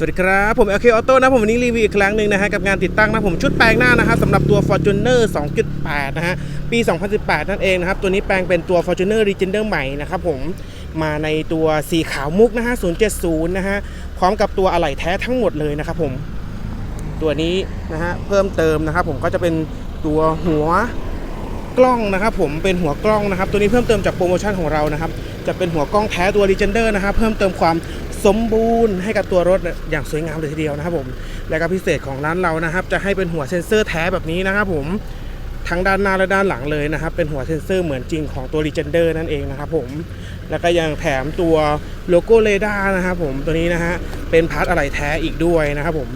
สวัสดีครับ ผม LK Auto นะผมวันนี้รีวิวอีกครั้งหนึ่งนะฮะกับงานติดตั้งนะผมชุดแปลงหน้านะฮะสำหรับตัว Fortuner 2.8 นะฮะปี 2018 นั่นเองนะครับ ตัวนี้แปลงเป็นตัว Fortuner Legender ใหม่นะครับผมมาในตัวสีขาวมุกนะฮะ 070 นะฮะพร้อมกับตัวอะไหล่แท้ทั้งหมดเลยนะครับผมตัวนี้นะฮะเพิ่มเติมนะครับผมก็จะเป็นตัวหัวกล้องนะครับผมเป็นหัวกล้องนะครับ ตัวนี้เพิ่มเติมจากโปรโมชั่นของเรานะครับจะเป็นหัวกล้องแท้ตัว Legender นะครับเพิ่มเติมความ สมบูรณ์ให้กับตัวรถอย่างสวยงามเลยทีเดียวนะครับผมและก็พิเศษของร้านเรานะครับ จะให้เป็นหัวเซ็นเซอร์แท้แบบนี้นะครับผมทั้งด้านหน้าและด้านหลังเลยนะครับ เป็นหัวเซ็นเซอร์เหมือนจริงของตัว Legender นั่นเองนะครับผมแล้วก็ยังแถมตัวโลโก้เรดาร์นะครับผมตัวนี้นะฮะเป็นพาร์ทอะไหล่แท้อีกด้วยนะครับผม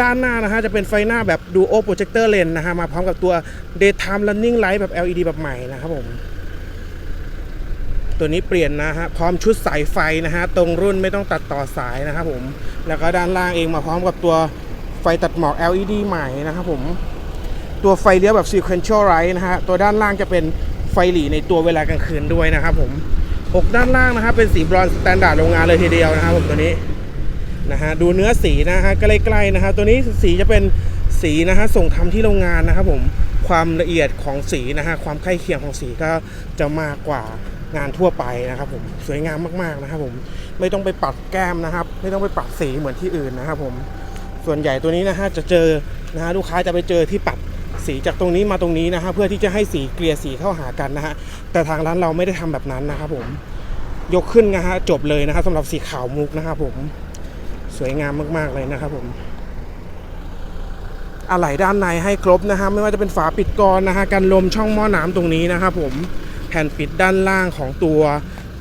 ด้านหน้านะฮะจะเป็นไฟหน้าแบบ Duo Projector Lens นะฮะมาพร้อมกับตัว Daytime Running Light แบบ LED แบบใหม่นะครับผม ตัวนี้เปลี่ยนนะฮะพร้อมชุดสายไฟนะฮะตรงรุ่นไม่ต้องตัดต่อสายนะครับผมแล้วก็ด้านล่างเองมาพร้อมกับตัวไฟตัดหมอก LED ใหม่นะครับผมตัวไฟเลี้ยวแบบ Sequential Light นะฮะตัวด้านล่างจะเป็นไฟหลีในตัวเวลากลางคืนด้วยนะครับผมอกด้านล่างนะครับเป็นสีบรอนซ์สแตนดาร์ดโรงงานเลยทีเดียวนะครับผมตัวนี้นะฮะดูเนื้อสีนะฮะใกล้ๆนะฮะตัวนี้สีจะเป็นสีนะฮะส่งทำที่โรงงานนะครับผมความละเอียดของสีนะฮะความใกล้เคียงของสีก็จะมากกว่า งานทั่วไปนะครับผมสวยงามมากๆนะครับผมไม่ต้องไปปัดแก้มนะครับ ไม่ต้องไปปัดสีเหมือนที่อื่นนะครับผมส่วนใหญ่ตัวนี้นะฮะจะเจอนะฮะลูกค้าจะไปเจอที่ปัดสีจากตรงนี้มาตรงนี้นะฮะเพื่อที่จะให้สีเกลี่ยสีเข้าหากันนะฮะแต่ทางร้านเราไม่ได้ทำแบบนั้นนะครับผมยกขึ้นนะฮะจบเลยนะครับสำหรับสีขาวมุกนะครับผมสวยงามมากๆเลยนะครับผมอะไหล่ด้านในให้ครบนะฮะไม่ว่าจะเป็นฝาปิดกรอนนะฮะกันลมช่องหม้อน้ำตรงนี้นะครับผม แผ่นปิดด้านล่างของตัว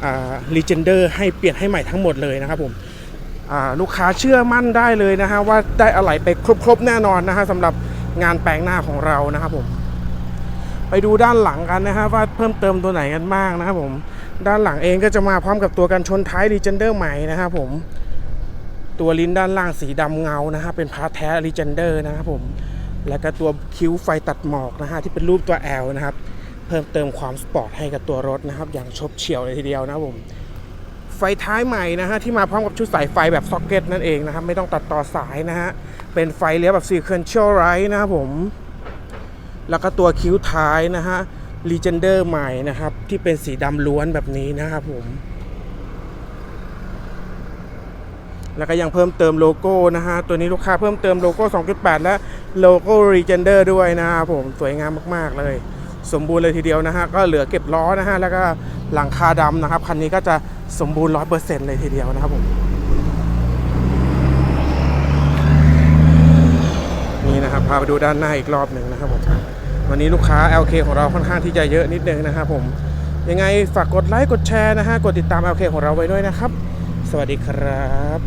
อ่า Legender ให้เปลี่ยนให้ใหม่ทั้งหมดเลยนะครับผมลูกค้าเชื่อมั่นได้เลยนะฮะว่าได้อะไหล่ไปครบๆแน่นอนนะฮะสำหรับงานแปลงหน้าของเรานะครับผมไปดูด้านหลังกันนะฮะว่าเพิ่มเติมตัวไหนกันบ้างนะครับผมด้านหลังเองก็จะมาพร้อมกับตัวกันชนท้าย Legender ใหม่นะครับผมตัวลิ้นด้านล่างสีดำเงานะฮะเป็นพาร์ทแท้ Legender นะครับผมแล้วก็ตัวคิ้วไฟตัดหมอกนะฮะที่เป็นรูปตัว L นะครับ เพิ่มเติมความสปอร์ตให้กับตัวรถนะครับ อย่างชบเฉี่ยวเลยทีเดียวนะผม ไฟท้ายใหม่นะฮะที่มาพร้อมกับชุดสายไฟแบบซ็อกเก็ตนั่นเองนะครับ ไม่ต้องตัดต่อสายนะฮะ เป็นไฟเลี้ยวแบบ sequential light นะครับผม แล้วก็ตัวคิ้วท้ายนะฮะ Legender ใหม่นะครับ ที่เป็นสีดำล้วนแบบนี้นะครับผมแล้วก็ยังเพิ่มเติมโลโก้นะฮะ ตัวนี้ลูกค้าเพิ่มเติมโลโก้ 2.8 และโลโก้ Regender ด้วยนะครับผม สวยงามมาก ๆ เลย สมบูรณ์เลยทีเดียวนะฮะก็เหลือเก็บล้อนะฮะแล้วก็หลังคาดำนะครับคันนี้ก็จะสมบูรณ์100%เลยทีเดียวนะครับผมนี่นะครับพาไปดูด้านหน้าอีกรอบหนึ่งนะครับผมวันนี้ลูกค้า LK ของเราค่อนข้างที่จะเยอะนิดนึงนะครับผมยังไงฝากกดไลค์กดแชร์นะฮะกดติดตาม LK ของเราไว้ด้วยนะครับ สวัสดีครับ